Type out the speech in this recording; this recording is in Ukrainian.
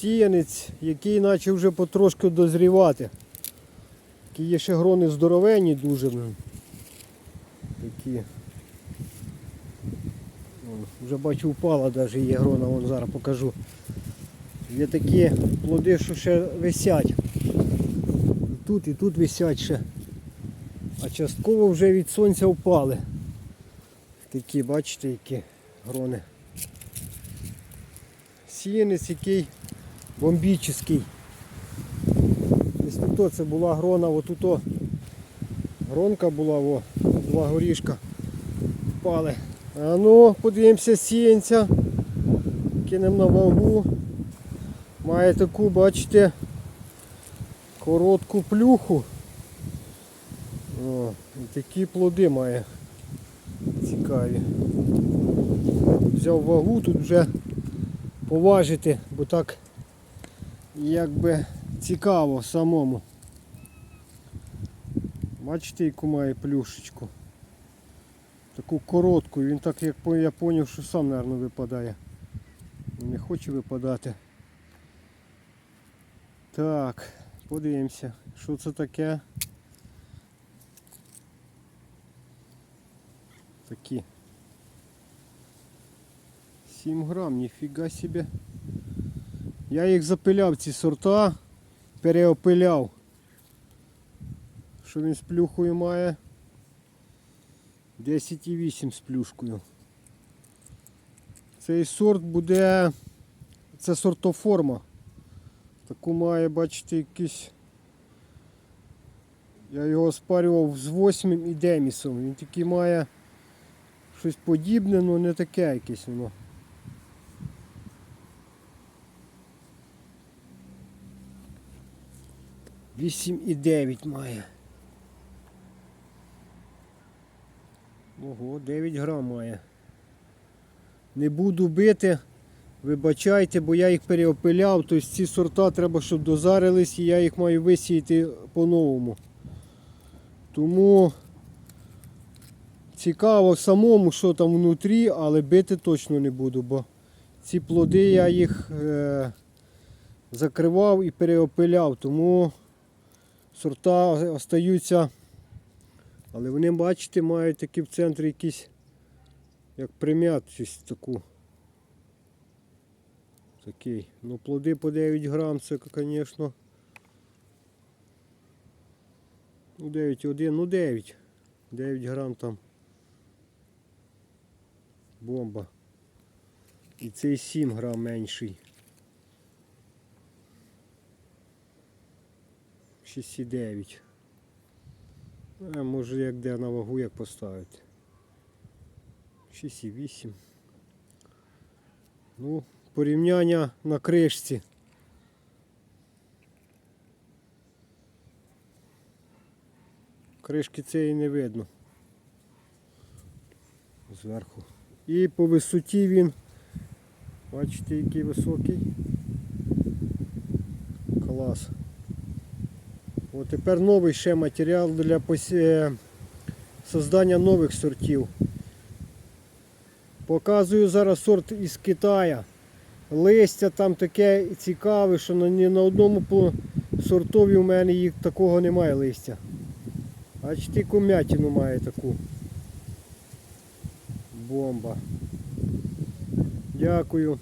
сіянець, який почав вже потрошки дозрівати. Такі є ще грони здоровенні дуже. Такі. Вже бачу впала навіть є грона, вон зараз покажу. Є такі плоди, що ще висять. І тут і тут висять ще. А частково вже від сонця впали. Такі, бачите, які грони. Сіянець який бомбічний. Десь тут це була грона, отут о, гронка була, о, два горішка впали. А ну, подивимося сіянця. Кинемо на вагу. Має таку, бачите, коротку плюху. О, і такі плоди має цікаві. Взяв вагу, тут вже поважити, бо так якби цікаво самому. Бачите, яку має плюшечку. Таку коротку, він так як я зрозумів, що сам, мабуть, випадає. Не хоче випадати. Так, подивимося, що це таке. Такі. 7 грам, ніфіга собі. Я їх запиляв, ці сорта, переопиляв. Що він з плюхою має? 10,8 з плюшкою. Цей сорт буде. Це сортоформа. Таку має, бачите, якийсь. Я його спарював з 8 і демісом. Він такий має щось подібне, але не таке якесь воно. Вісім і дев'ять має. Ого, 9 грам має. Не буду бити, вибачайте, бо я їх переопиляв, тобто ці сорта треба, щоб дозарились і я їх маю висіяти по-новому. Тому цікаво самому, що там внутрі, але бити точно не буду, бо ці плоди я їх е, закривав і переопиляв, тому сорта остаються. Але вони, бачите, мають такі в центрі якісь, як прим'ятість таку. Такий. Ну плоди по 9 грам, це, звісно. Ну 9,1, ну 9. 9 грам там. Бомба. І цей 7 грам менший. 6,9. А може як де на вагу як поставити. 6,8. Ну, порівняння на кришці. Кришки цієї не видно. Зверху. І по висоті він, бачите, який високий. Клас. От тепер новий ще матеріал для е, создання нових сортів. Показую зараз сорт із Китая. Листя там таке цікаве, що ні на одному сортові у мене їх такого немає листя. Бачите, ком'ятину має таку. Бомба. Дякую.